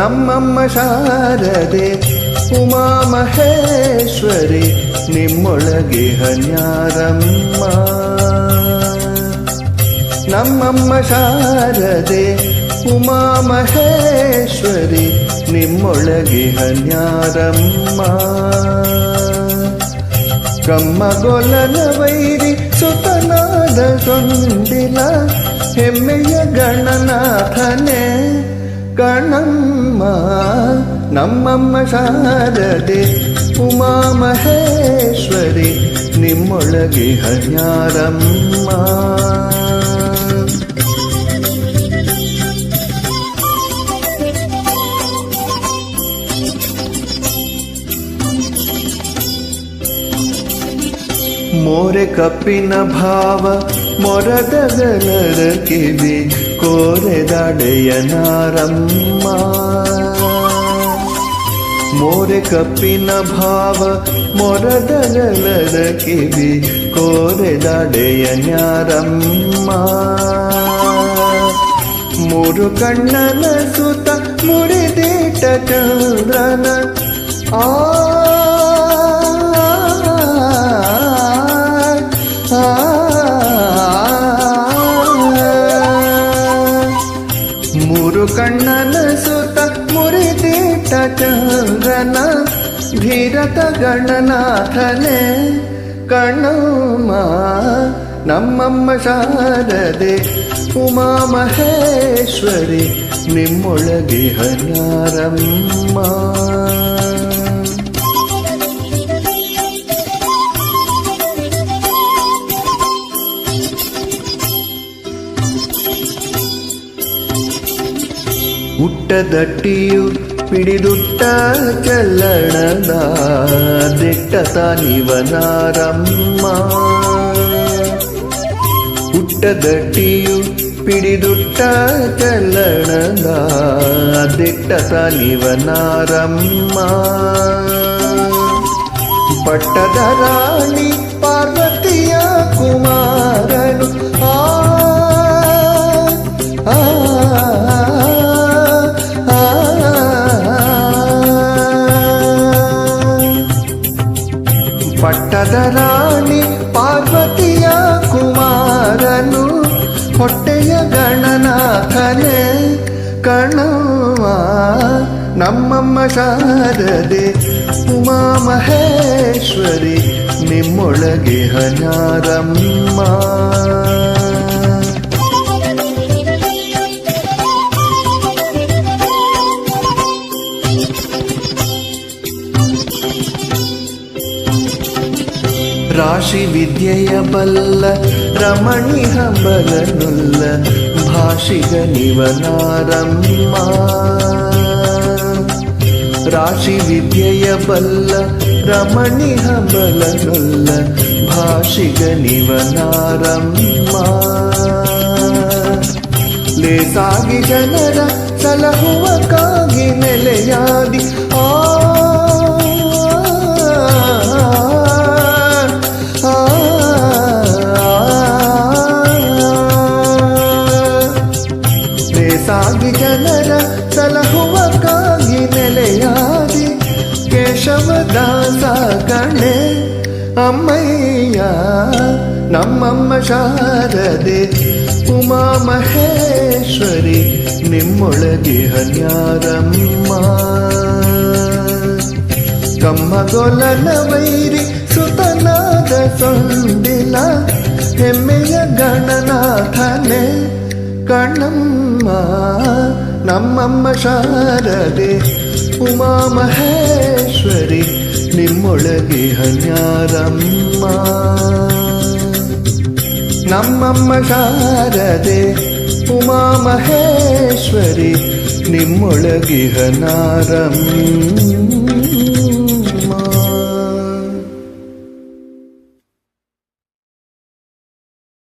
ನಮ್ಮಮ್ಮ ಶಾರದೆ, ಉಮಾ ಮಹೇಶ್ವರಿ, ನಿಮ್ಮೊಳಗೆ ಹನ್ಯಾರಮ್ಮ. ನಮ್ಮಮ್ಮ ಶಾರದೆ, ಉಮಾ ಮಹೇಶ್ವರಿ, ನಿಮ್ಮೊಳಗೆ ಹನ್ಯಾರಮ್ಮ. ಕಮ್ಮಗೊಲನ ವೈರಿ ಸುತನಾದ ಸೊಂದಿಲ ಹೆಮ್ಮೆಯ ಗಣನಾಥನೆ. ಕಣಮ್ಮ ನಮ್ಮಮ್ಮ ಶಾರದೆ ಉಮಾ ಮಹೇಶ್ವರಿ ನಿಮ್ಮೊಳಗೆ ಹನ್ಯಾರಮ್ಮ. ಮೋರೆ ಕಪ್ಪಿನ ಭಾವ ಮೊರದಗಲರ ಕಿವಿ ಕೋರೆದಡೆಯ ನಾರಮ್ಮ ಮೋರೆ ಕಪ್ಪಿನ ಭಾವ ಮೊರದಗಲದ ಕಿವಿ ಕೋರೆದಡೆಯ ನ್ಯಾರಮ್ಮ ಮೂರು ಕಣ್ಣನ ಸುತ ಮುರಿದೇಟ ಚಂದ್ರನ ಆ, ಕಣ್ಣನ ಸುತ ಮುರಿದಿಟ್ಟ ಚಂದ್ರನ ಧೀರತ ಗಣನಾಥನೆ ಕಣ್ಣಮ್ಮ ನಮ್ಮಮ್ಮ ಶಾರದೆ ಉಮಾ ಮಹೇಶ್ವರಿ ನಿಮ್ಮೊಳಗೆ ಹನ್ಯಾರಮ್ಮ ಹುಟ್ಟದಟ್ಟಿಯು ಪಿಡಿದುಟ್ಟ ಚಲ್ಲಣದ ದಿಟ್ಟತ ನಿವನಾರಮ್ಮ ಹುಟ್ಟದಟ್ಟಿಯು ಪಿಡಿದುಟ್ಟ ಚಲ್ಲಣದ ದಿಟ್ಟತ ನಿವನಾರಮ್ಮ ಪಟ್ಟದ ರಾಣಿ ಪಾರ್ವತಿಯ ಕುಮಾರನು ಆ ಆ, ಆ, ಪಟ್ಟದ ರಾಣಿ ಪಾರ್ವತಿಯ ಕುಮಾರನು ಹೊಟ್ಟೆಯ ಗಣನಾಥನೆ ಕಣವ ನಮ್ಮಮ್ಮ ಶಾರದೆ ಉಮಾ ಮಹೇಶ್ವರಿ ನಿಮ್ಮೊಳಗೆ ಹನ್ಯಾರಮ್ಮ. ರಾಶಿ ವಿದ್ಯೆಯ ಬಲ್ಲ ರಮಣಿ ಹಂಬಲನುಲ್ಲ ಭಾಷಿಗ ನಿವನಾರಮ್ಮ ರಾಶಿ ವಿದ್ಯೆಯ ಬಲ್ಲ ರಮಣಿ ಹಂಬಲನುಲ್ಲ ಭಾಷಿಗ ನಿವನಾರಮ್ಮ ಲೇಸಾಗಿ ಜನರ ಸಲಹುವ ಕಾಗಿ ನೆಲೆಯಾದಿ ಕೇಶವದಾಸ ಕಣೆ, ಅಮ್ಮಯ್ಯ, ನಮ್ಮಮ್ಮ ಶಾರದೆ ಉಮಾ ಮಹೇಶ್ವರಿ ನಿಮ್ಮೊಳಗೆ ಹನ್ಯಾರಮ್ಮ ಕಮ್ಮಗೊಲನ ವೈರಿ, ಸುತನಾದ ಸೊಂಡಿಲ ಹೆಮ್ಮೆಯ ಗಣನಾಥನೆ ಕಣ್ಣಮ್ಮ ನಮ್ಮಮ್ಮ ಶಾರದೆ ಉಮಾ ಮಹೇಶ್ವರಿ ನಿಮ್ಮೊಳಗೆ ಹನ್ಯಾರಮ್ಮ. ನಮ್ಮಮ್ಮ ಶಾರದೆ ಉಮಾ ಮಹೇಶ್ವರಿ ನಿಮ್ಮೊಳಗೆ